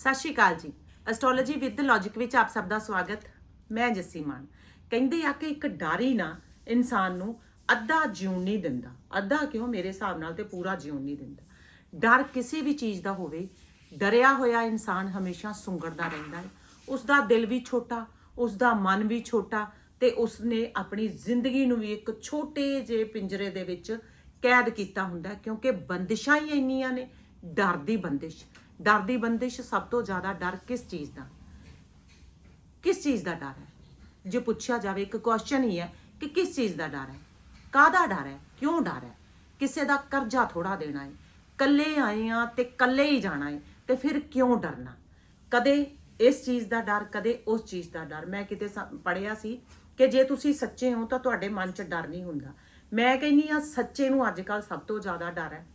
ਸਤਿ ਸ਼੍ਰੀ ਅਕਾਲ ਜੀ। Astrology with logic ਵਿੱਚ ਆਪ ਸਭ ਦਾ ਸਵਾਗਤ। ਮੈਂ ਜੱਸੀ ਮਾਨ। ਕਹਿੰਦੇ ਆ ਕਿ ਇੱਕ ਡਰ ਹੀ ਨਾ ਇਨਸਾਨ ਨੂੰ ਅੱਧਾ ਜਿਉਣ ਨਹੀਂ ਦਿੰਦਾ। ਅੱਧਾ ਕਿਉਂ? ਮੇਰੇ ਹਿਸਾਬ ਨਾਲ ਤੇ ਪੂਰਾ ਜਿਉਣ ਨਹੀਂ ਦਿੰਦਾ। ਡਰ ਕਿਸੇ ਵੀ ਚੀਜ਼ ਦਾ ਹੋਵੇ, ਡਰਿਆ ਹੋਇਆ ਇਨਸਾਨ ਹਮੇਸ਼ਾ ਸੁੰਗੜਦਾ ਰਹਿੰਦਾ ਹੈ। ਉਸ ਦਾ ਦਿਲ ਵੀ ਛੋਟਾ ਉਸ ਦਾ ਮਨ ਵੀ ਛੋਟਾ ਤੇ ਉਸਨੇ ਆਪਣੀ ਜ਼ਿੰਦਗੀ ਨੂੰ ਵੀ ਇੱਕ ਛੋਟੇ ਜਿਹੇ ਪਿੰਜਰੇ ਦੇ ਵਿੱਚ ਕੈਦ ਕੀਤਾ ਹੁੰਦਾ ਕਿਉਂਕਿ ਬੰਦਿਸ਼ਾਂ ਹੀ ਇੰਨੀਆਂ ਨੇ, ਡਰ ਦੀ ਬੰਦਿਸ਼। ਡਰ ਦੀ ਬੰਦਿਸ਼ ਸਭ ਤੋਂ ਜ਼ਿਆਦਾ ਡਰ ਕਿਸ ਚੀਜ਼ ਦਾ? ਕਿਸ ਚੀਜ਼ ਦਾ ਡਰ ਹੈ? ਜੇ ਪੁੱਛਿਆ ਜਾਵੇ, ਇੱਕ ਕੁਐਸਚਨ ਹੀ ਹੈ ਕਿ ਕਿਸ ਚੀਜ਼ ਦਾ ਡਰ ਹੈ? ਕਾਹਦਾ ਡਰ ਹੈ? ਕਿਉਂ ਡਰ ਹੈ? ਕਿਸੇ ਦਾ ਕਰਜ਼ਾ ਥੋੜਾ ਦੇਣਾ ਹੈ ਕੱਲੇ ਆਏ ਆ ਤੇ ਕੱਲੇ ਹੀ ਜਾਣਾ ਹੈ, ਤੇ ਫਿਰ ਕਿਉਂ ਡਰਨਾ? ਕਦੇ ਇਸ ਚੀਜ਼ ਦਾ ਡਰ, ਕਦੇ ਉਸ ਚੀਜ਼ ਦਾ ਡਰ। ਮੈਂ ਕਿਤੇ ਪੜਿਆ ਸੀ ਕਿ ਜੇ ਤੁਸੀਂ ਸੱਚੇ ਹੋ ਤਾਂ ਤੁਹਾਡੇ ਮਨ 'ਚ ਡਰ ਨਹੀਂ ਹੁੰਦਾ। ਮੈਂ ਕਹਿੰਨੀ ਆ ਸੱਚੇ ਨੂੰ ਅੱਜ ਕੱਲ ਸਭ ਤੋਂ ਜ਼ਿਆਦਾ ਡਰ ਹੈ।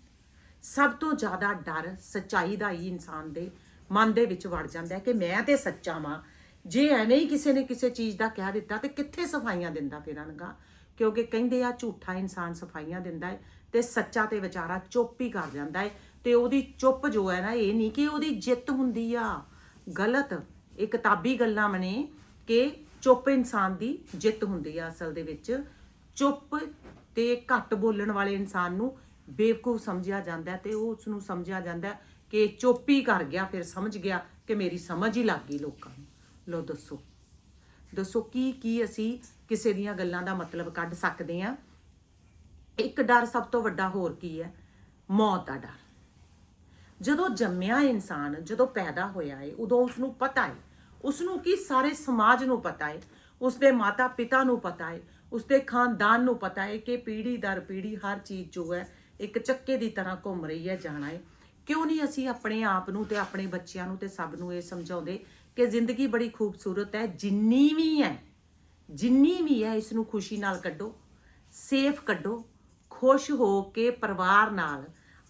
ਸਭ ਤੋਂ ਜ਼ਿਆਦਾ ਡਰ ਸੱਚਾਈ ਦਾ ਹੀ ਇਨਸਾਨ ਦੇ ਮਨ ਦੇ ਵਿੱਚ ਵੜ ਜਾਂਦਾ ਹੈ ਕਿ ਮੈਂ ਤੇ ਸੱਚਾ ਵਾਂ। ਜੇ ਐਵੇਂ ਹੀ ਕਿਸੇ ਨੇ ਕਿਸੇ ਚੀਜ਼ ਦਾ ਕਹਿ ਦਿੱਤਾ ਤੇ ਕਿੱਥੇ ਸਫਾਈਆਂ ਦਿੰਦਾ ਫਿਰਾਂਗਾ ਕਿਉਂਕਿ ਕਹਿੰਦੇ ਆ ਝੂਠਾ ਇਨਸਾਨ ਸਫਾਈਆਂ ਦਿੰਦਾ ਹੈ ਤੇ ਸੱਚਾ ਤੇ ਵਿਚਾਰਾ ਚੁੱਪ ਹੀ ਕਰ ਜਾਂਦਾ ਹੈ ਤੇ ਉਹਦੀ ਚੁੱਪ ਜੋ ਹੈ ਨਾ ਇਹ ਨਹੀਂ ਕਿ ਉਹਦੀ ਜਿੱਤ ਹੁੰਦੀ ਆ। ਗਲਤ, ਇਹ ਕਿਤਾਬੀ ਗੱਲਾਂ ਮਨੇ ਕਿ ਚੁੱਪ ਇਨਸਾਨ ਦੀ ਜਿੱਤ ਹੁੰਦੀ ਆ ਅਸਲ ਦੇ ਵਿੱਚ। ਚੁੱਪ ਤੇ ਘੱਟ ਬੋਲਣ ਵਾਲੇ ਇਨਸਾਨ ਨੂੰ ਬੇਵਕੂਫ ਸਮਝਿਆ ਜਾਂਦਾ ਹੈ ਤੇ ਉਹ ਉਸ ਨੂੰ ਸਮਝਿਆ ਜਾਂਦਾ ਕਿ ਚੋਪੀ ਕਰ ਗਿਆ, ਫਿਰ ਸਮਝ ਗਿਆ ਕਿ ਮੇਰੀ ਸਮਝ ਹੀ ਲੱਗ ਗਈ ਲੋਕਾਂ ਨੂੰ। ਲੋ ਦੱਸੋ। ਦੱਸੋ ਕੀ ਕੀ ਅਸੀਂ ਕਿਸੇ ਦੀਆਂ ਗੱਲਾਂ ਦਾ ਮਤਲਬ ਕੱਢ ਸਕਦੇ ਆ ਇੱਕ ਡਰ ਸਭ ਤੋਂ ਵੱਡਾ ਹੋਰ ਕੀ ਹੈ? ਮੌਤ ਦਾ ਡਰ। ਜਦੋਂ ਜੰਮਿਆ ਇਨਸਾਨ, ਜਦੋਂ ਪੈਦਾ ਹੋਇਆ ਹੈ ਉਦੋਂ ਉਸ ਨੂੰ ਪਤਾ ਹੈ ਉਸ ਨੂੰ ਕੀ ਸਾਰੇ ਸਮਾਜ ਨੂੰ ਪਤਾ ਹੈ ਉਸ ਦੇ ਮਾਤਾ ਪਿਤਾ ਨੂੰ ਪਤਾ ਹੈ ਉਸ ਦੇ ਖਾਨਦਾਨ ਨੂੰ ਪਤਾ ਹੈ ਕਿ ਪੀੜ੍ਹੀ ਦਰ ਪੀੜ੍ਹੀ ਹਰ ਚੀਜ਼ ਜੋ ਹੈ ਇੱਕ ਚੱਕੇ ਦੀ ਤਰ੍ਹਾਂ ਘੁੰਮ ਰਹੀ ਹੈ ਜਾਣਾ ਹੈ ਕਿਉਂ ਨਹੀਂ ਅਸੀਂ ਆਪਣੇ ਆਪ ਨੂੰ ਤੇ ਆਪਣੇ ਬੱਚਿਆਂ ਨੂੰ ਤੇ ਸਭ ਨੂੰ ਇਹ ਸਮਝਾਉਂਦੇ ਕਿ ਜ਼ਿੰਦਗੀ ਬੜੀ ਖੂਬਸੂਰਤ ਹੈ, ਜਿੰਨੀ ਵੀ ਹੈ, ਜਿੰਨੀ ਵੀ ਹੈ, ਇਸ ਨੂੰ ਖੁਸ਼ੀ ਨਾਲ ਕੱਢੋ, ਸੇਫ ਕੱਢੋ, ਖੁਸ਼ ਹੋ ਕੇ ਪਰਿਵਾਰ ਨਾਲ,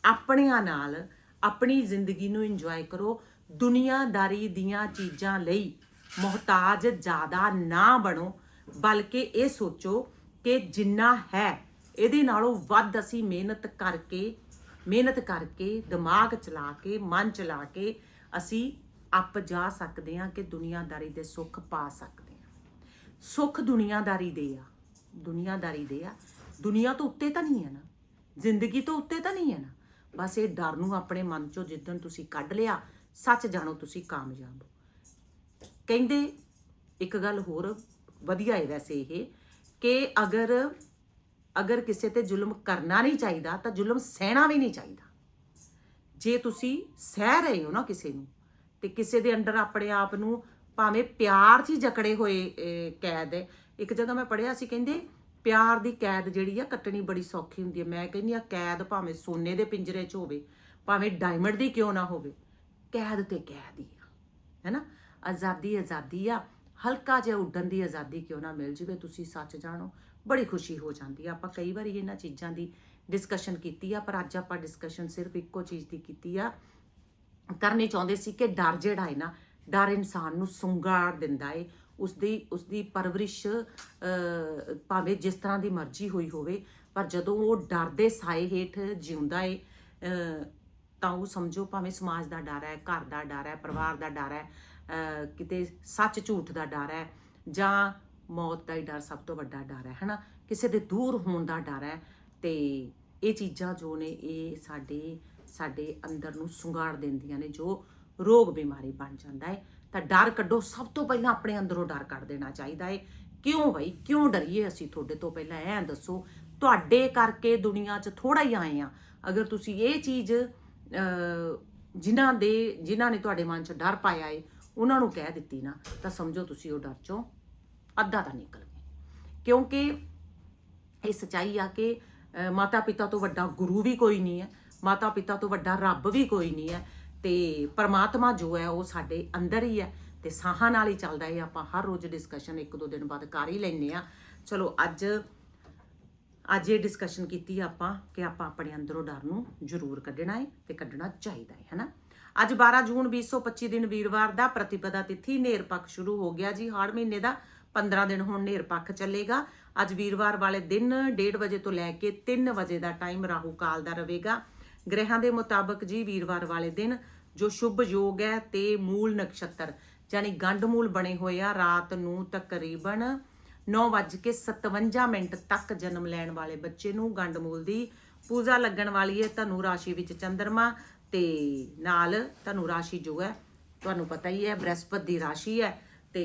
ਆਪਣਿਆਂ ਨਾਲ, ਆਪਣੀ ਜ਼ਿੰਦਗੀ ਨੂੰ ਇੰਜੋਏ ਕਰੋ। ਦੁਨੀਆਦਾਰੀ ਦੀਆਂ ਚੀਜ਼ਾਂ ਲਈ ਮੁਹਤਾਜ ਜ਼ਿਆਦਾ ਨਾ ਬਣੋ, ਬਲਕਿ ਇਹ ਸੋਚੋ ਕਿ ਜਿੰਨਾ ਹੈ ਇਹਦੇ ਨਾਲੋਂ ਵੱਧ ਅਸੀਂ ਮਿਹਨਤ ਕਰਕੇ ਮਿਹਨਤ ਕਰਕੇ, ਦਿਮਾਗ ਚਲਾ ਕੇ, ਮਨ ਚਲਾ ਕੇ ਅਸੀਂ ਅੱਪ ਜਾ ਸਕਦੇ ਹਾਂ ਕਿ ਦੁਨੀਆਦਾਰੀ ਦੇ ਸੁੱਖ ਪਾ ਸਕਦੇ ਹਾਂ। ਸੁੱਖ ਦੁਨੀਆਦਾਰੀ ਦੇ ਆ, ਦੁਨੀਆਦਾਰੀ ਦੇ ਆ। ਦੁਨੀਆ ਤੋਂ ਉੱਤੇ ਤਾਂ ਨਹੀਂ ਹੈ ਨਾ, ਜ਼ਿੰਦਗੀ ਤੋਂ ਉੱਤੇ ਤਾਂ ਨਹੀਂ ਹੈ ਨਾ। ਬਸ ਇਹ ਡਰ ਨੂੰ ਆਪਣੇ ਮਨ ਚੋਂ ਜਿੱਦਣ ਤੁਸੀਂ ਕੱਢ ਲਿਆ, ਸੱਚ ਜਾਣੋ ਤੁਸੀਂ ਕਾਮਯਾਬ ਹੋ। ਕਹਿੰਦੇ ਇੱਕ ਗੱਲ ਹੋਰ ਵਧੀਆ ਹੈ ਵੈਸੇ ਇਹ ਕਿ ਅਗਰ ਅਗਰ ਕਿਸੇ ਤੇ ਜ਼ੁਲਮ ਕਰਨਾ ਨਹੀਂ ਚਾਹੀਦਾ, ਤਾਂ ਜ਼ੁਲਮ ਸਹਿਣਾ ਵੀ ਨਹੀਂ ਚਾਹੀਦਾ। ਜੇ ਤੁਸੀਂ ਸਹਿ ਰਹੇ ਹੋ ਨਾ ਕਿਸੇ ਨੂੰ, ਤੇ ਕਿਸੇ ਦੇ ਅੰਡਰ ਆਪਣੇ ਆਪ ਨੂੰ ਭਾਵੇਂ ਪਿਆਰ 'ਚ ਹੀ ਜਕੜੇ ਹੋਏ ਕੈਦ ਹੈ। ਇੱਕ ਜਗ੍ਹਾ ਮੈਂ ਪੜਿਆ ਸੀ, ਕਹਿੰਦੇ ਪਿਆਰ ਦੀ ਕੈਦ ਜਿਹੜੀ ਆ, ਕੱਟਣੀ ਬੜੀ ਸੌਖੀ ਹੁੰਦੀ ਹੈ। ਮੈਂ ਕਹਿੰਦੀ ਆ, ਕੈਦ ਭਾਵੇਂ ਸੋਨੇ ਦੇ ਪਿੰਜਰੇ 'ਚ ਹੋਵੇ, ਭਾਵੇਂ ਡਾਇਮੰਡ ਦੀ ਕਿਉਂ ਨਾ ਹੋਵੇ, ਕੈਦ ਤੇ ਕੈਦ ਹੀ ਆ ਹੈਨਾ ਆਜ਼ਾਦੀ ਆਜ਼ਾਦੀ ਆ, ਹਲਕਾ ਜਿਹਾ ਉੱਡਣ ਦੀ ਆਜ਼ਾਦੀ ਕਿਉਂ ਨਾ ਮਿਲ ਜਵੇ, ਤੁਸੀਂ ਸੱਚ ਜਾਣੋ। ਬੜੀ ਖੁਸ਼ੀ ਹੋ ਜਾਂਦੀ ਆ। ਆਪਾਂ ਕਈ ਵਾਰੀ ਇਹਨਾਂ ਚੀਜ਼ਾਂ ਦੀ ਡਿਸਕਸ਼ਨ ਕੀਤੀ ਆ, ਪਰ ਅੱਜ ਆਪਾਂ ਡਿਸਕਸ਼ਨ ਸਿਰਫ ਇੱਕੋ ਚੀਜ਼ ਦੀ ਕੀਤੀ ਆ। ਕਰਨੀ ਚਾਹੁੰਦੇ ਸੀ ਕਿ ਡਰ ਜਿਹੜਾ ਹੈ ਨਾ, ਡਰ ਇਨਸਾਨ ਨੂੰ ਸੁੰਗਾਰ ਦਿੰਦਾ ਏ। ਉਸਦੀ ਉਸਦੀ ਪਰਵਰਿਸ਼ ਭਾਵੇਂ ਜਿਸ ਤਰ੍ਹਾਂ ਦੀ ਮਰਜ਼ੀ ਹੋਈ ਹੋਵੇ, ਪਰ ਜਦੋਂ ਉਹ ਡਰ ਦੇ ਸਾਏ ਹੇਠ ਜਿਉਂਦਾ ਏ ਤਾਂ ਉਹ ਸਮਝੋ ਭਾਵੇਂ ਸਮਾਜ ਦਾ ਡਰ ਹੈ, ਘਰ ਦਾ ਡਰ ਹੈ, ਪਰਿਵਾਰ ਦਾ ਡਰ ਹੈ ਕਿਤੇ ਸੱਚ ਝੂਠ ਦਾ ਡਰ ਹੈ, ਜਾਂ ਮੌਤ ਦਾ ਹੀ ਡਰ ਸਭ ਤੋਂ ਵੱਡਾ ਡਰ ਹੈ ਹਨਾ ਕਿਸੇ ਦੇ ਦੂਰ ਹੋਣ ਦਾ ਡਰ ਹੈ ਤੇ ਇਹ ਚੀਜ਼ਾਂ ਜੋ ਨੇ ਇਹ ਸਾਡੇ ਸਾਡੇ ਅੰਦਰ ਨੂੰ ਸੁੰਗਾੜ ਦਿੰਦੀਆਂ ਨੇ, ਜੋ ਰੋਗ ਬਿਮਾਰੀ ਬਣ ਜਾਂਦਾ ਹੈ। ਤਾਂ ਡਰ ਕੱਢੋ, ਸਭ ਤੋਂ ਪਹਿਲਾਂ ਆਪਣੇ ਅੰਦਰੋਂ ਡਰ ਕੱਢ ਦੇਣਾ ਚਾਹੀਦਾ ਹੈ। ਕਿਉਂ ਬਈ? ਕਿਉਂ ਡਰੀਏ ਅਸੀਂ? ਤੁਹਾਡੇ ਤੋਂ ਪਹਿਲਾਂ ਐਂ ਦੱਸੋ। ਤੁਹਾਡੇ ਕਰਕੇ ਦੁਨੀਆ 'ਚ ਥੋੜਾ ਹੀ ਆਏ ਆ ਅਗਰ ਤੁਸੀਂ ਇਹ ਚੀਜ਼ ਜਿਨ੍ਹਾਂ ਦੇ, ਜਿਨ੍ਹਾਂ ਨੇ ਤੁਹਾਡੇ ਮਨ 'ਚ ਡਰ ਪਾਇਆ ਏ ਉਹਨਾਂ ਨੂੰ ਕਹਿ ਦਿੱਤੀ ਨਾ, ਤਾਂ ਸਮਝੋ ਤੁਸੀਂ ਉਹ ਡਰ 'ਚੋਂ ਅੱਧਾ ਤਾਂ ਨਿਕਲ ਗਏ ਕਿਉਂਕਿ ਇਹ ਸਚਾਈ ਆ ਕਿ ਮਾਤਾ ਪਿਤਾ ਤੋਂ ਵੱਡਾ ਗੁਰੂ ਵੀ ਕੋਈ ਨਹੀਂ ਹੈ ਮਾਤਾ ਪਿਤਾ ਤੋਂ ਵੱਡਾ ਰੱਬ ਵੀ ਕੋਈ ਨਹੀਂ ਹੈ, ਤੇ ਪਰਮਾਤਮਾ ਜੋ ਹੈ ਉਹ ਸਾਡੇ ਅੰਦਰ ਹੀ ਹੈ, ਤੇ ਸਾਹਾਂ ਨਾਲ ਹੀ ਚੱਲਦਾ ਹੈ ਆਪਾਂ ਹਰ ਰੋਜ਼ ਡਿਸਕਸ਼ਨ ਇੱਕ ਦੋ ਦਿਨ ਬਾਅਦ ਕਰ ਹੀ ਲੈਨੇ ਆ ਚਲੋ, ਅੱਜ ਅੱਜ ਇਹ ਡਿਸਕਸ਼ਨ ਕੀਤੀ ਆਪਾਂ ਕਿ ਆਪਾਂ ਆਪਣੇ ਅੰਦਰੋਂ ਡਰ ਨੂੰ ਜ਼ਰੂਰ ਕੱਢਣਾ ਹੈ ਤੇ ਕੱਢਣਾ ਚਾਹੀਦਾ ਹੈ, ਹਨਾ? ਅੱਜ 12 ਜੂਨ 2025 ਦਿਨ ਵੀਰਵਾਰ ਦਾ ਪ੍ਰਤੀਪਦਾ ਤਿਥੀ ਨੇਰ ਪੱਖ ਸ਼ੁਰੂ ਹੋ ਗਿਆ ਜੀ। ਹਰ ਮਹੀਨੇ ਦਾ 15 ਦਿਨ ਹੁਣ ਨੇਰ ਪੱਖ ਚੱਲੇਗਾ। ਅੱਜ ਵੀਰਵਾਰ ਵਾਲੇ ਦਿਨ 1:30 ਵਜੇ ਤੋਂ ਲੈ ਕੇ 3 ਵਜੇ ਦਾ ਟਾਈਮ ਰਾਹੂ ਕਾਲ ਦਾ ਰਹੇਗਾ। ਗ੍ਰਹਿਾਂ ਦੇ ਮੁਤਾਬਕ ਜੀ ਵੀਰਵਾਰ ਵਾਲੇ ਦਿਨ ਜੋ ਸ਼ੁਭ ਯੋਗ ਹੈ ਤੇ ਮੂਲ ਨਕਸ਼ਤਰ, ਯਾਨੀ ਗੰਢ ਮੂਲ ਬਣੇ ਹੋਏ ਆ ਰਾਤ ਨੂੰ ਤਕਰੀਬਨ 9:57 ਮਿੰਟ ਤੱਕ ਜਨਮ ਲੈਣ ਵਾਲੇ ਬੱਚੇ ਨੂੰ ਗੰਢ ਮੂਲ ਦੀ ਪੂਜਾ ਲੱਗਣ ਵਾਲੀ ਹੈ ਧਨੂ ਰਾਸ਼ੀ ਵਿੱਚ ਚੰ드ਰਮਾ ਤੇ ਨਾਲ ਧਨੂ ਰਾਸ਼ੀ ਜੋ ਹੈ, ਤੁਹਾਨੂੰ ਪਤਾ ਹੀ ਹੈ ਬ੍ਰਹਸਪਤੀ ਦੀ ਰਾਸ਼ੀ ਹੈ ਤੇ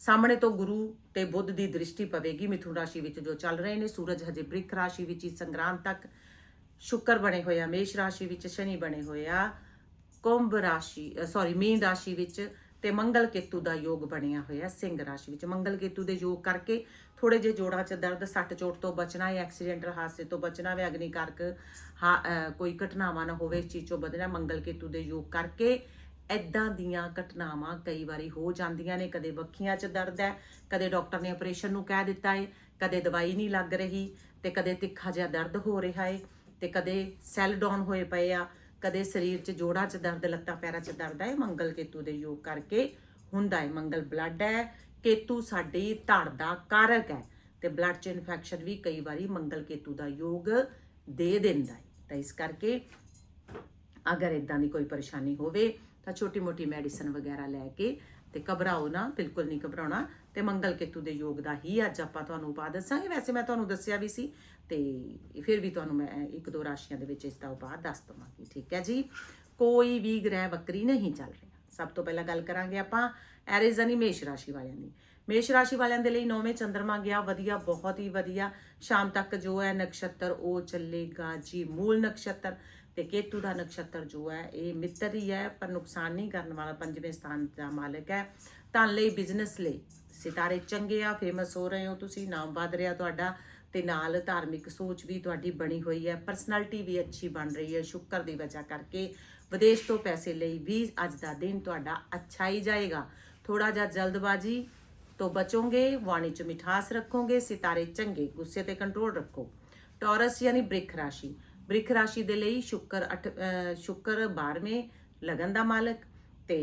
ਸਾਹਮਣੇ ਤੋਂ ਗੁਰੂ ਤੇ ਬੁੱਧ ਦੀ ਦ੍ਰਿਸ਼ਟੀ ਪਵੇਗੀ। ਮਿਥੁਨ ਰਾਸ਼ੀ ਵਿੱਚ ਜੋ ਚੱਲ ਰਹੇ ਨੇ, ਸੂਰਜ ਹਜੇ ਬ੍ਰਿਕ ਰਾਸ਼ੀ ਵਿੱਚ ਹੀ ਸੰਗਰਾਂਦ ਤੱਕ ਸ਼ੁੱਕਰ ਬਣੇ ਹੋਏ ਆ, ਮੇਸ਼ ਰਾਸ਼ੀ ਵਿੱਚ ਸ਼ਨੀ ਬਣੇ ਹੋਏ ਆ, ਕੁੰਭ ਰਾਸ਼ੀ ਸੌਰੀ ਮੀਨ ਰਾਸ਼ੀ ਵਿੱਚ ਤੇ ਮੰਗਲ ਕੇਤੂ ਦਾ ਯੋਗ ਬਣਿਆ ਹੋਇਆ, ਸਿੰਘ ਰਾਸ਼ੀ ਵਿੱਚ। ਮੰਗਲ ਕੇਤੂ ਦੇ ਯੋਗ ਕਰਕੇ ਥੋੜੇ ਜਿਹੇ ਜੋੜਾਂ 'ਚ ਦਰਦ, ਸੱਟ ਚੋਟ ਤੋਂ ਬਚਣਾ ਹੈ ਐਕਸੀਡੈਂਟਲ ਹਾਦਸੇ ਤੋਂ ਬਚਣਾ ਵੇ ਅਗਨੀਕਾਰਕ ਕੋਈ ਘਟਨਾਵਾਂ ਨਾ ਹੋਵੇ, ਇਸ ਚੀਜ਼ ਚੋਂ ਬਚਣਾ, ਮੰਗਲ ਕੇਤੂ ਦੇ ਯੋਗ ਕਰਕੇ ਐਦਾਂ ਦੀਆਂ ਘਟਨਾਵਾਂ ਕਈ ਵਾਰੀ ਹੋ ਜਾਂਦੀਆਂ ਨੇ, ਕਦੇ ਬੱਖੀਆਂ 'ਚ ਦਰਦ ਹੈ, ਕਦੇ ਡਾਕਟਰ ਨੇ ਆਪਰੇਸ਼ਨ ਨੂੰ ਕਹਿ ਦਿੱਤਾ ਹੈ ਕਦੇ ਦਵਾਈ ਨਹੀਂ ਲੱਗ ਰਹੀ ਤੇ ਕਦੇ ਤਿੱਖਾ ਜਿਹਾ ਦਰਦ ਹੋ ਰਿਹਾ ਹੈ ਤੇ ਕਦੇ ਸੈੱਲ ਡਾਊਨ ਹੋਏ ਪਏ ਆ, ਕਦੇ ਸਰੀਰ 'ਚ ਜੋੜਾਂ 'ਚ ਦਰਦ, ਲੱਤਾਂ ਪੈਰਾਂ 'ਚ ਦਰਦ ਹੈ, ਮੰਗਲ ਕੇਤੂ ਦੇ ਯੋਗ ਕਰਕੇ ਹੁੰਦਾ ਹੈ ਮੰਗਲ ਬਲੱਡ ਹੈ, ਕੇਤੂ ਸਾਡੀ ਧੜ ਦਾ ਕਾਰਕ ਹੈ ਤੇ ਬਲੱਡ 'ਚ ਇਨਫੈਕਸ਼ਨ ਵੀ ਕਈ ਵਾਰੀ ਮੰਗਲ ਕੇਤੂ ਦਾ ਯੋਗ ਦੇ ਦਿੰਦਾ ਹੈ ਤਾਂ ਇਸ ਕਰਕੇ ਅਗਰ ਇਦਾਂ ਦੀ ਕੋਈ ਪਰੇਸ਼ਾਨੀ ਹੋਵੇ ਛੋਟੀ ਮੋਟੀ ਮੈਡੀਸਨ ਵਗੈਰਾ ਲੈ ਕੇ ਤੇ ਘਬਰਾਓ ਨਾ, ਬਿਲਕੁਲ ਨਹੀਂ ਘਬਰਾਉਣਾ ਤੇ ਮੰਗਲ ਕੇਤੂ ਦੇ ਯੋਗ ਦਾ ਹੀ ਅੱਜ ਆਪਾਂ ਤੁਹਾਨੂੰ ਉਪਾਅ ਦੱਸਾਂਗੇ। ਵੈਸੇ ਮੈਂ ਤੁਹਾਨੂੰ ਦੱਸਿਆ ਵੀ ਸੀ ਤੇ ਫਿਰ ਵੀ ਤੁਹਾਨੂੰ ਮੈਂ ਇੱਕ ਦੋ ਰਾਸ਼ੀਆਂ ਦੇ ਵਿੱਚ ਇਸ ਦਾ ਉਪਾਅ ਦੱਸ ਦਵਾਂਗੀ, ਠੀਕ ਹੈ ਜੀ? ਕੋਈ ਵੀ ਗ੍ਰਹਿ ਵਕਰੀ ਨਹੀਂ ਚੱਲ ਰਿਹਾ। ਸਭ ਤੋਂ ਪਹਿਲਾਂ ਗੱਲ ਕਰਾਂਗੇ ਆਪਾਂ ਐਰੀਜ਼ ਮੇਸ਼ ਰਾਸ਼ੀ ਵਾਲਿਆਂ ਦੀ। ਮੇਸ਼ ਰਾਸ਼ੀ ਵਾਲਿਆਂ ਦੇ ਲਈ ਨੌਵੇਂ ਚੰਦਰਮਾ ਗਿਆ, ਵਧੀਆ, ਬਹੁਤ ਹੀ ਵਧੀਆ। ਸ਼ਾਮ ਤੱਕ ਜੋ ਹੈ ਨਕਸ਼ਤਰ, ਉਹ ਚੱਲੇਗਾ ਜੀ ਮੂਲ ਨਕਸ਼ਤਰ। ਤੇ ਕੇਤੂ ਦਾ ਨਕਸ਼ਤਰ ਜੋ ਹੈ, ਇਹ ਮਿੱਤਰ ਹੀ ਹੈ, ਪਰ ਨੁਕਸਾਨ ਨਹੀਂ ਕਰਨ ਵਾਲਾ ਪੰਜਵੇਂ ਸਥਾਨ ਦਾ ਮਾਲਕ ਹੈ। ਤਾਂ ਲਈ ਬਿਜ਼ਨਸ ਲਈ। ਸਿਤਾਰੇ ਚੰਗੇ ਆ ਫੇਮਸ ਹੋ ਰਹੇ ਹੋ ਤੁਸੀਂ, ਨਾਮ ਵਧ ਰਿਹਾ ਤੁਹਾਡਾ ਤੇ ਨਾਲ ਧਾਰਮਿਕ ਸੋਚ ਵੀ ਤੁਹਾਡੀ ਬਣੀ ਹੋਈ ਹੈ। ਪਰਸਨੈਲਿਟੀ ਵੀ ਅੱਛੀ ਬਣ ਰਹੀ ਹੈ, ਸ਼ੁਕਰ ਦੀ ਵਜ੍ਹਾ ਕਰਕੇ। ਵਿਦੇਸ਼ ਤੋਂ ਪੈਸੇ ਲਈ ਵੀ ਅੱਜ ਦਾ ਦਿਨ ਤੁਹਾਡਾ ਅੱਛਾ ਹੀ ਜਾਏਗਾ। ਥੋੜਾ ਜਿਹਾ ਜਲਦਬਾਜ਼ੀ ਤੋਂ ਬਚੋਗੇ, ਵਾਣੀ ਚ ਮਿਠਾਸ ਰੱਖੋਗੇ, ਸਿਤਾਰੇ ਚੰਗੇ ਗੁੱਸੇ ਤੇ ਕੰਟਰੋਲ ਰੱਖੋ। ਟੌਰਸ ਯਾਨੀ ਬ੍ਰਿਖ ਰਾਸ਼ੀ। ਬ੍ਰਿਖ ਰਾਸ਼ੀ ਦੇ ਲਈ ਸ਼ੁੱਕਰ ਅੱਠ ਸ਼ੁੱਕਰ 12ਵੇਂ ਲਗਨ ਦਾ ਮਾਲਕ ਤੇ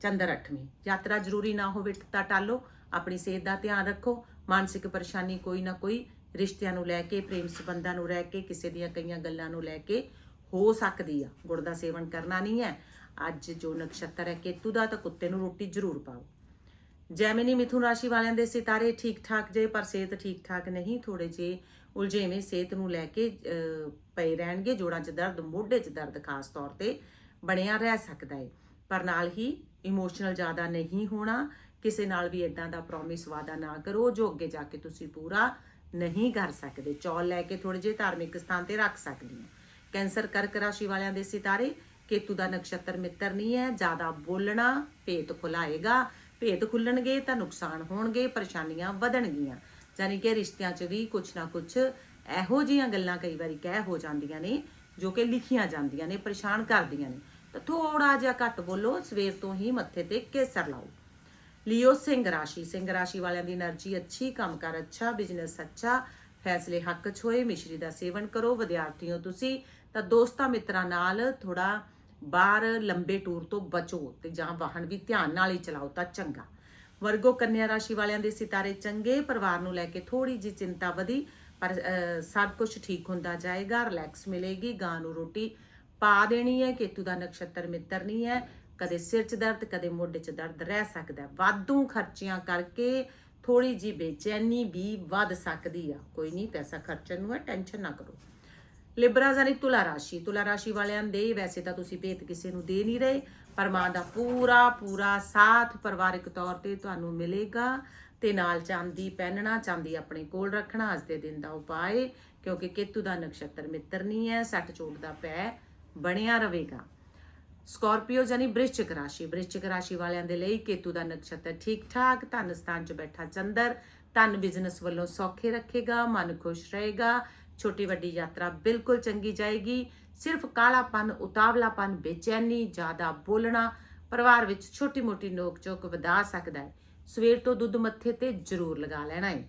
ਚੰਦਰ 8ਵੇਂ ਯਾਤਰਾ ਜ਼ਰੂਰੀ ਨਾ ਹੋਵੇ ਤਾਂ ਟਾਲੋ, ਆਪਣੀ ਸਿਹਤ ਦਾ ਧਿਆਨ ਰੱਖੋ, ਮਾਨਸਿਕ ਪਰੇਸ਼ਾਨੀ ਕੋਈ ਨਾ ਕੋਈ ਰਿਸ਼ਤਿਆਂ ਨੂੰ ਲੈ ਕੇ, ਪ੍ਰੇਮ ਸੰਬੰਧਾਂ ਨੂੰ ਲੈ ਕੇ, ਕਿਸੇ ਦੀਆਂ ਕਈਆਂ ਗੱਲਾਂ ਨੂੰ ਲੈ ਕੇ ਹੋ ਸਕਦੀ ਆ। ਗੁੜ ਦਾ ਸੇਵਨ ਕਰਨਾ ਨਹੀਂ ਹੈ। ਅੱਜ ਜੋ ਨਕਸ਼ਤਰ ਹੈ ਕੇਤੂ ਦਾ, ਤਾਂ ਕੁੱਤੇ ਨੂੰ ਰੋਟੀ ਜ਼ਰੂਰ ਪਾਓ। ਜੈਮਿਨੀ ਮਿਥੁਨ ਰਾਸ਼ੀ ਵਾਲਿਆਂ ਦੇ ਸਿਤਾਰੇ ਠੀਕ ਠਾਕ ਜੇ, ਪਰ ਸਿਹਤ ਠੀਕ ਠਾਕ ਨਹੀਂ ਥੋੜੇ ਜੇ ਉਲਝੇਵੇਂ ਸਿਹਤ ਨੂੰ ਲੈ ਕੇ ਪਏ ਰਹਿਣਗੇ, ਜੋੜਾਂ 'ਚ ਦਰਦ, ਮੋਢੇ 'ਚ ਦਰਦ ਖਾਸ ਤੌਰ ਤੇ ਬਣਿਆ ਰਹਿ ਸਕਦਾ ਹੈ ਪਰ ਨਾਲ ਹੀ ਇਮੋਸ਼ਨਲ ਜ਼ਿਆਦਾ ਨਹੀਂ ਹੋਣਾ, ਕਿਸੇ ਨਾਲ ਵੀ ਇਦਾਂ ਦਾ ਪ੍ਰੋਮਿਸ ਵਾਦਾ ਨਾ ਕਰੋ, ਜੋ ਅੱਗੇ ਜਾ ਕੇ ਤੁਸੀਂ ਪੂਰਾ ਨਹੀਂ ਕਰ ਸਕਦੇ। ਚੌਲ ਲੈ ਕੇ ਥੋੜੇ ਜਿਹੇ ਧਾਰਮਿਕ ਸਥਾਨ ਤੇ ਰੱਖ ਸਕਦੇ ਹੋ। ਕੈਂਸਰ ਕਰਕ ਰਾਸ਼ੀ ਵਾਲਿਆਂ ਦੇ ਸਿਤਾਰੇ, ਕੇਤੂ ਦਾ ਨਕਸ਼ਤਰ ਮਿੱਤਰ ਨਹੀਂ ਹੈ, ਜ਼ਿਆਦਾ ਬੋਲਣਾ, ਭੇਤ ਖੁਲਾਏਗਾ ਭੇਦ ਖੁੱਲਣਗੇ ਤਾਂ ਨੁਕਸਾਨ ਹੋਣਗੇ, ਪਰੇਸ਼ਾਨੀਆਂ ਵਧਣਗੀਆਂ। ਯਾਨੀ ਕਿ ਰਿਸ਼ਤਿਆਂ 'ਚ ਵੀ ਕੁਝ ਨਾ ਕੁਝ ਇਹੋ ਜਿਹੀਆਂ ਗੱਲਾਂ ਕਈ ਵਾਰੀ ਕਹਿ ਹੋ ਜਾਂਦੀਆਂ ਨੇ, ਜੋ ਕਿ ਲਿਖੀਆਂ ਜਾਂਦੀਆਂ ਨੇ, ਪਰੇਸ਼ਾਨ ਕਰਦੀਆਂ ਨੇ। ਤਾਂ ਥੋੜਾ ਜਿਹਾ ਘੱਟ ਬੋਲੋ, ਸਵੇਰ ਤੋਂ ਹੀ ਮੱਥੇ ਤੇ ਕੇਸਰ ਲਾਓ। ਲਿਓ ਸਿੰਘ ਰਾਸ਼ੀ ਸਿੰਘ ਰਾਸ਼ੀ ਵਾਲਿਆਂ ਦੀ એનર્ਜੀ ਅੱਛੀ, ਕੰਮ ਕੰਮਕਾਰ ਅੱਛਾ, ਬਿਜ਼ਨਸ ਅੱਛਾ, ਫੈਸਲੇ ਹੱਕ 'ਚ ਹੋਏ, ਮਿਸ਼ਰੀ ਦਾ ਸੇਵਨ ਕਰੋ ਵਿਦਿਆਰਥੀਓ ਤੁਸੀਂ, ਤਾਂ ਦੋਸਤਾਂ ਮਿੱਤਰਾਂ ਨਾਲ ਥੋੜਾ ਬਾਹਰ ਲੰਬੇ ਟੂਰ ਤੋਂ ਬਚੋ ਤੇ ਜਾਂ ਵਾਹਨ ਵੀ ਧਿਆਨ ਨਾਲ ਹੀ ਚਲਾਓ ਤਾਂ ਚੰਗਾ। ਵਰਗੋ ਕੰਨਿਆ ਰਾਸ਼ੀ ਵਾਲਿਆਂ ਦੇ ਸਿਤਾਰੇ ਚੰਗੇ, ਪਰਿਵਾਰ ਨੂੰ ਲੈ ਕੇ ਥੋੜੀ ਜੀ ਚਿੰਤਾ ਵਧੀ, ਪਰ ਸਭ ਕੁਝ ਠੀਕ ਹੁੰਦਾ ਜਾਏਗਾ, ਰਿਲੈਕਸ ਮਿਲੇਗੀ, ਗਾਂ ਨੂੰ ਰੋਟੀ ਪਾ ਦੇਣੀ ਹੈ, ਕੇਤੂ ਦਾ ਨਕਸ਼ਤਰ ਮਿੱਤਰ ਨਹੀਂ ਹੈ, ਕਦੇ ਸਿਰ 'ਚ ਦਰਦ, ਕਦੇ ਮੋਢੇ 'ਚ ਦਰਦ ਰਹਿ ਸਕਦਾ ਵਾਧੂ ਖਰਚਿਆਂ ਕਰਕੇ ਥੋੜੀ ਜੀ ਬੇਚੈਨੀ ਵੀ ਵੱਧ ਸਕਦੀ ਆ। ਕੋਈ ਨਹੀਂ, ਪੈਸਾ ਖਰਚਣ ਨੂੰ ਹੈ, ਟੈਨਸ਼ਨ ਨਾ ਕਰੋ। ਲਿਬਰਾ ਜਾਨੀ ਤੁਲਾ ਰਾਸ਼ੀ ਤੁਲਾ ਰਾਸ਼ੀ ਵਾਲਿਆਂ ਦੇ ਵੈਸੇ ਤਾਂ ਤੁਸੀਂ ਭੇਤ ਕਿਸੇ ਨੂੰ ਦੇ ਨਹੀਂ ਰਹੇ ਪਰ ਮਾਂ ਦਾ ਪੂਰਾ ਪੂਰਾ ਸਾਥ ਪਰਿਵਾਰਿਕ ਤੌਰ ਤੇ ਤੁਹਾਨੂੰ ਮਿਲੇਗਾ ਤੇ ਨਾਲ ਚਾਂਦੀ ਪਹਿਨਣਾ ਚਾਂਦੀ ਆਪਣੇ ਕੋਲ ਰੱਖਣਾ ਅੱਜ ਦੇ ਦਿਨ ਦਾ ਉਪਾਏ ਕਿਉਂਕਿ ਕੇਤੂ ਦਾ ਨਕਸ਼ਤਰ ਮਿੱਤਰ ਨਹੀਂ ਹੈ ਸੱਟ ਚੋਟ ਦਾ ਪੈ ਬਣਿਆ ਰਹੇਗਾ ਸਕਾਰਪੀਓ ਯਾਨੀ ਬ੍ਰਿਸ਼ਚਿਕ ਰਾਸ਼ੀ ਬ੍ਰਿਸ਼ਚਿਕ ਰਾਸ਼ੀ ਵਾਲਿਆਂ ਦੇ ਲਈ ਕੇਤੂ ਦਾ ਨਕਸ਼ਤਰ ਠੀਕ ਠਾਕ ਧਨ ਸਥਾਨ 'ਚ ਬੈਠਾ ਚੰਦਰ ਧਨ ਬਿਜ਼ਨਸ ਵੱਲੋਂ ਸੌਖੇ ਰੱਖੇਗਾ ਮਨ ਖੁਸ਼ ਰਹੇਗਾ ਛੋਟੀ ਵੱਡੀ ਯਾਤਰਾ ਬਿਲਕੁਲ ਚੰਗੀ ਜਾਏਗੀ। ਸਿਰਫ ਕਾਲਾਪਨ, ਉਤਾਵਲਾਪਨ, ਬੇਚੈਨੀ, ਜ਼ਿਆਦਾ ਬੋਲਣਾ ਪਰਿਵਾਰ ਵਿੱਚ ਛੋਟੀ ਮੋਟੀ ਨੋਕ ਝੋਕ ਵਧਾ ਸਕਦਾ ਹੈ। ਸਵੇਰ ਤੋਂ ਦੁੱਧ ਮੱਥੇ ਤੇ ਜ਼ਰੂਰ ਲਗਾ ਲੈਣਾ ਹੈ।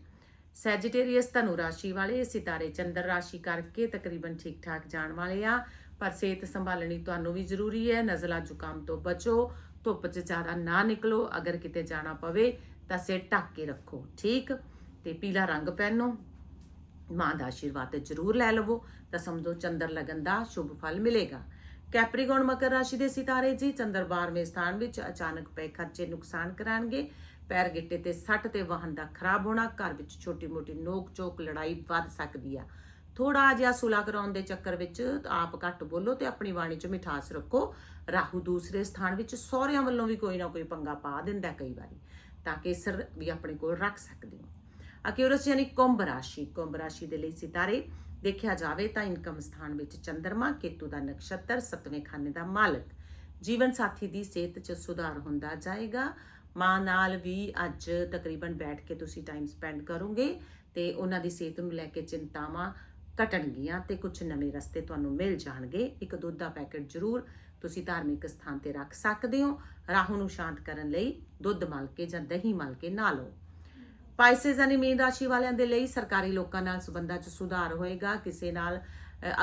ਸੈਜੀਟੇਰੀਅਸ ਧਨੁ ਰਾਸ਼ੀ ਵਾਲੇ ਸਿਤਾਰੇ ਚੰਦਰ ਰਾਸ਼ੀ ਕਰਕੇ ਤਕਰੀਬਨ ਠੀਕ ਠਾਕ ਜਾਣ ਵਾਲੇ ਆ। ਪਰ ਸਿਹਤ ਸੰਭਾਲਣੀ ਤੁਹਾਨੂੰ ਵੀ ਜ਼ਰੂਰੀ ਹੈ। ਨਜ਼ਲਾ ਜ਼ੁਕਾਮ ਤੋਂ ਬਚੋ, ਧੁੱਪ 'ਚ ਜ਼ਿਆਦਾ ਨਾ ਨਿਕਲੋ। ਅਗਰ ਕਿਤੇ ਜਾਣਾ ਪਵੇ ਤਾਂ ਸਿਰ ਢੱਕ ਕੇ ਰੱਖੋ, ਠੀਕ? ਤੇ ਪੀਲਾ ਰੰਗ ਪਹਿਨੋ। ਮਾਂ ਦਾ ਆਸ਼ੀਰਵਾਦ ਤੇ ਜ਼ਰੂਰ ਲੈ ਲਵੋ। ਤਾਂ ਸਮਝੋ ਚੰਦਰ ਲਗਨ ਦਾ ਸ਼ੁਭ ਫਲ ਮਿਲੇਗਾ। ਕੈਪਰੀਕੌਨ ਮਕਰ ਰਾਸ਼ੀ ਦੇ ਸਿਤਾਰੇ ਜੀ, ਚੰਦਰ 12ਵੇਂ ਸਥਾਨ ਵਿੱਚ ਅਚਾਨਕ ਪਏ ਖਰਚੇ ਨੁਕਸਾਨ ਕਰਾਣਗੇ। ਪੈਰ ਗਿੱਟੇ ਤੇ ਸੱਟ ਤੇ ਵਾਹਨ ਦਾ ਖਰਾਬ ਹੋਣਾ, ਘਰ ਵਿੱਚ ਛੋਟੀ-ਮੋਟੀ ਨੋਕ ਚੋਕ ਲੜਾਈ ਵੱਧ ਸਕਦੀ ਆ। ਥੋੜਾ ਜਿਹਾ ਸੁਲਾ ਕਰਾਉਣ ਦੇ ਚੱਕਰ ਵਿੱਚ ਆਪ ਘੱਟ ਬੋਲੋ ਤੇ ਆਪਣੀ ਬਾਣੀ 'ਚ ਮਿਠਾਸ ਰੱਖੋ। ਰਾਹੂ ਦੂਸਰੇ ਸਥਾਨ ਵਿੱਚ ਸਹੁਰਿਆਂ ਵੱਲੋਂ ਵੀ ਕੋਈ ਨਾ ਕੋਈ ਪੰਗਾ ਪਾ ਦਿੰਦਾ ਕਈ ਵਾਰੀ। ਤਾਂ ਕਿ ਸਿਰ ਵੀ ਆਪਣੇ ਕੋਲ ਰੱਖ ਸਕਦੇ ਹੋ ਅਕਿਊਰਸ ਯਾਨੀ ਕੁੰਭ ਰਾਸ਼ੀ ਕੁੰਭ ਰਾਸ਼ੀ ਦੇ ਲਈ ਸਿਤਾਰੇ ਦੇਖਿਆ ਜਾਵੇ ਤਾਂ ਇਨਕਮ ਸਥਾਨ ਵਿੱਚ ਚੰਦਰਮਾ, ਕੇਤੂ ਦਾ ਨਕਸ਼ਤਰ, ਸਤਵੇਂ ਖਾਨੇ ਦਾ ਮਾਲਕ। ਜੀਵਨ ਸਾਥੀ ਦੀ ਸਿਹਤ 'ਚ ਸੁਧਾਰ ਹੁੰਦਾ ਜਾਏਗਾ। ਮਾਂ ਨਾਲ ਵੀ ਅੱਜ ਤਕਰੀਬਨ ਬੈਠ ਕੇ ਤੁਸੀਂ ਟਾਈਮ ਸਪੈਂਡ ਕਰੋਗੇ ਤੇ ਉਹਨਾਂ ਦੀ ਸਿਹਤ ਨੂੰ ਲੈ ਕੇ ਚਿੰਤਾਵਾਂ ਘਟਣਗੀਆਂ ਤੇ ਕੁਝ ਨਵੇਂ ਰਸਤੇ ਤੁਹਾਨੂੰ ਮਿਲ ਜਾਣਗੇ। ਇੱਕ ਦੁੱਧ ਦਾ ਪੈਕੇਟ ਜ਼ਰੂਰ ਤੁਸੀਂ ਧਾਰਮਿਕ ਸਥਾਨ ਤੇ ਰੱਖ ਸਕਦੇ ਹੋ। ਰਾਹੂ ਨੂੰ ਸ਼ਾਂਤ ਕਰਨ ਲਈ ਦੁੱਧ ਮਲ ਕੇ ਜਾਂ ਦਹੀਂ ਮਲ ਕੇ ਨਾ ਲਓ। ਪਾਈਸੇਸ ਯਾਨੀ ਮੀਨ ਰਾਸ਼ੀ ਵਾਲਿਆਂ ਦੇ ਲਈ ਸਰਕਾਰੀ ਲੋਕਾਂ ਨਾਲ ਸੰਬੰਧਾਂ 'ਚ ਸੁਧਾਰ ਹੋਏਗਾ। ਕਿਸੇ ਨਾਲ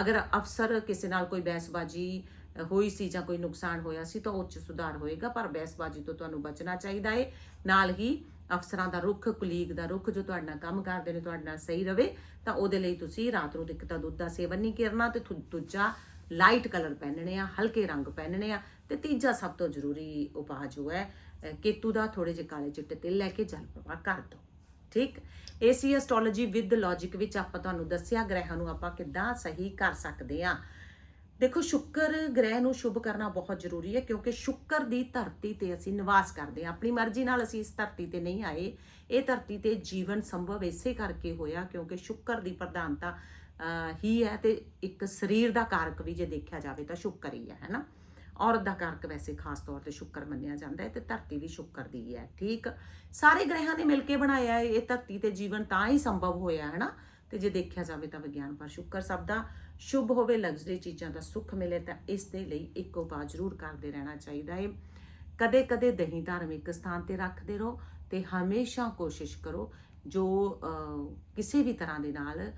ਅਗਰ ਅਫਸਰ ਕਿਸੇ ਨਾਲ ਕੋਈ ਬਹਿਸਬਾਜ਼ੀ ਹੋਈ ਸੀ ਜਾਂ ਕੋਈ ਨੁਕਸਾਨ ਹੋਇਆ ਸੀ ਤਾਂ ਉਹ 'ਚ ਸੁਧਾਰ ਹੋਏਗਾ, ਪਰ ਬਹਿਸਬਾਜ਼ੀ ਤੋਂ ਤੁਹਾਨੂੰ ਬਚਣਾ ਚਾਹੀਦਾ ਹੈ ਨਾਲ ਹੀ ਅਫਸਰਾਂ ਦਾ ਰੁਖ, ਕੁਲੀਗ ਦਾ ਰੁਖ ਜੋ ਤੁਹਾਡੇ ਨਾਲ ਕੰਮ ਕਰਦੇ ਨੇ, ਤੁਹਾਡੇ ਨਾਲ ਸਹੀ ਰਵੇ, ਤਾਂ ਉਹਦੇ ਲਈ ਤੁਸੀਂ ਰਾਤ ਨੂੰ ਇੱਕ ਤਾਂ ਦੁੱਧ ਦਾ ਸੇਵਨ ਨਹੀਂ ਕਰਨਾ ਤੇ ਥੁ- ਦੂਜਾ ਲਾਈਟ ਕਲਰ ਪਹਿਨਣੇ ਆ, ਹਲਕੇ ਰੰਗ ਪਹਿਨਣੇ ਆ ਤੇ ਤੀਜਾ ਸਭ ਤੋਂ ਜ਼ਰੂਰੀ ਉਪਾਅ ਜੋ ਹੈ ਕੇਤੂ ਦਾ ਥੋੜੇ ਜਿਹੇ ਕਾਲੇ ਚਿੱਟੇ ਤਿਲ ਲੈ ਕੇ ਜਲ ਪ੍ਰਵਾਹ ਕਰ ਦਿਓ। ਠੀਕ? ਏਸੀ ਐਸਟ੍ਰੋਲੋਜੀ ਵਿਦ ਲੌਜੀਕ ਵਿੱਚ ਆਪਾਂ ਤੁਹਾਨੂੰ ਦੱਸਿਆ, ਗ੍ਰਹਿਾਂ ਨੂੰ ਆਪਾਂ ਕਿੱਦਾਂ ਸਹੀ ਕਰ ਸਕਦੇ ਆ ਦੇਖੋ, ਸ਼ੁੱਕਰ ਗ੍ਰਹਿ ਨੂੰ ਸ਼ੁਭ ਕਰਨਾ ਬਹੁਤ ਜ਼ਰੂਰੀ ਹੈ, ਕਿਉਂਕਿ ਸ਼ੁੱਕਰ ਦੀ ਧਰਤੀ ਤੇ ਅਸੀਂ ਨਿਵਾਸ ਕਰਦੇ ਹਾਂ। ਆਪਣੀ ਮਰਜ਼ੀ ਨਾਲ ਅਸੀਂ ਇਸ ਧਰਤੀ ਤੇ ਨਹੀਂ ਆਏ। ਇਹ ਧਰਤੀ ਤੇ ਜੀਵਨ ਸੰਭਵ ਇਸੇ ਕਰਕੇ ਹੋਇਆ, ਕਿਉਂਕਿ ਸ਼ੁੱਕਰ ਦੀ ਪ੍ਰਧਾਨਤਾ ਹੀ ਹੈ ਤੇ ਇੱਕ ਸਰੀਰ ਦਾ ਕਾਰਕ ਵੀ ਜੇ ਦੇਖਿਆ ਜਾਵੇ ਤਾਂ ਸ਼ੁੱਕਰ ਹੀ ਹੈ ਹੈਨਾ ਔਰਤ ਦਾ ਕਾਰਕ ਵੈਸੇ ਖਾਸ ਤੌਰ ਤੇ ਸ਼ੁੱਕਰ ਮੰਨਿਆ ਜਾਂਦਾ ਹੈ ਤੇ ਧਰਤੀ ਵੀ ਸ਼ੁੱਕਰ ਦੀ ਹੈ, ਠੀਕ? ਸਾਰੇ ਗ੍ਰਹਿਾਂ ਨੇ ਮਿਲ ਕੇ ਬਣਾਇਆ ਹੈ ਇਹ ਧਰਤੀ ਤੇ ਜੀਵਨ ਤਾਂ ਹੀ ਸੰਭਵ ਹੋਇਆ ਹੈ ਨਾ ਤੇ ਜੇ ਦੇਖਿਆ ਜਾਵੇ ਤਾਂ ਵਿਗਿਆਨ ਪਰ ਸ਼ੁੱਕਰ ਸਭ ਦਾ ਸ਼ੁਭ ਹੋਵੇ, ਲਗਜ਼ਰੀ ਚੀਜ਼ਾਂ ਦਾ ਸੁੱਖ ਮਿਲੇ ਤਾਂ ਇਸ ਦੇ ਲਈ ਇੱਕ ਉਪਾਅ ਜ਼ਰੂਰ ਕਰਦੇ ਰਹਿਣਾ ਚਾਹੀਦਾ ਹੈ। ਕਦੇ-ਕਦੇ ਦਹੀਂ ਧਾਰਮਿਕ ਸਥਾਨ ਤੇ ਰੱਖਦੇ ਰਹੋ ਤੇ ਹਮੇਸ਼ਾ ਕੋਸ਼ਿਸ਼ ਕਰੋ ਜੋ ਕਿਸੇ ਵੀ ਤਰ੍ਹਾਂ ਦੇ ਨਾਲ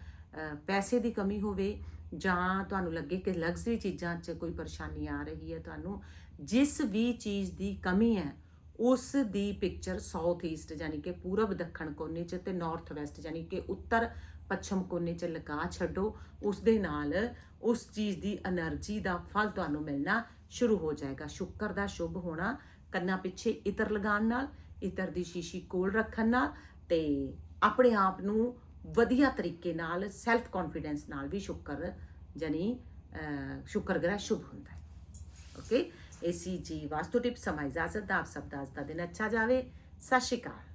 ਪੈਸੇ ਦੀ ਕਮੀ ਹੋਵੇ ਜਾਂ ਤੁਹਾਨੂੰ ਲੱਗੇ ਕਿ ਲਗਜ਼ਰੀ ਚੀਜ਼ਾਂ 'ਚ ਕੋਈ ਪਰੇਸ਼ਾਨੀ ਆ ਰਹੀ ਹੈ ਤੁਹਾਨੂੰ, ਜਿਸ ਵੀ ਚੀਜ਼ ਦੀ ਕਮੀ ਹੈ, ਉਸ ਦੀ ਪਿਕਚਰ ਸਾਊਥ ਈਸਟ ਯਾਨੀ ਕਿ ਪੂਰਬ ਦੱਖਣ ਕੋਨੇ 'ਚ ਤੇ ਨਾਰਥ ਵੈਸਟ ਯਾਨੀ ਕਿ ਉੱਤਰ ਪੱਛਮ ਕੋਨੇ 'ਚ ਲਗਾ ਛੱਡੋ, ਉਸ ਦੇ ਨਾਲ ਉਸ ਚੀਜ਼ ਦੀ એનર્ਜੀ ਦਾ ਫਲ ਤੁਹਾਨੂੰ ਮਿਲਣਾ ਸ਼ੁਰੂ ਹੋ ਜਾਏਗਾ। ਸ਼ੁੱਕਰ ਦਾ ਸ਼ੁਭ ਹੋਣਾ, ਕੰਨਾਂ ਪਿੱਛੇ ਇਤਰ ਲਗਾਉਣ ਨਾਲ, ਇਤਰ ਦੀ ਸ਼ੀਸ਼ੀ ਕੋਲ ਰੱਖਣ ਨਾਲ ਤੇ ਆਪਣੇ ਆਪ ਨੂੰ ਵਧੀਆ ਤਰੀਕੇ ਨਾਲ ਸੈਲਫ ਕੌਨਫੀਡੈਂਸ ਨਾਲ ਵੀ ਸ਼ੁੱਕਰ ਜਾਨੀ ਅਹ, ਗ੍ਰਹਿ ਸ਼ੁਭ ਹੁੰਦਾ ਹੈ। ਓਕੇ ਏਸੀ ਜੀ ਵਾਸਤੂ ਟਿਪ ਸਮਾਂ ਇਜਾਜ਼ਤ ਦਾ ਆਪ ਸਭ ਦਾ ਅੱਜ ਦਾ ਦਿਨ ਅੱਛਾ ਜਾਵੇ। ਸਤਿ ਸ਼੍ਰੀ ਅਕਾਲ।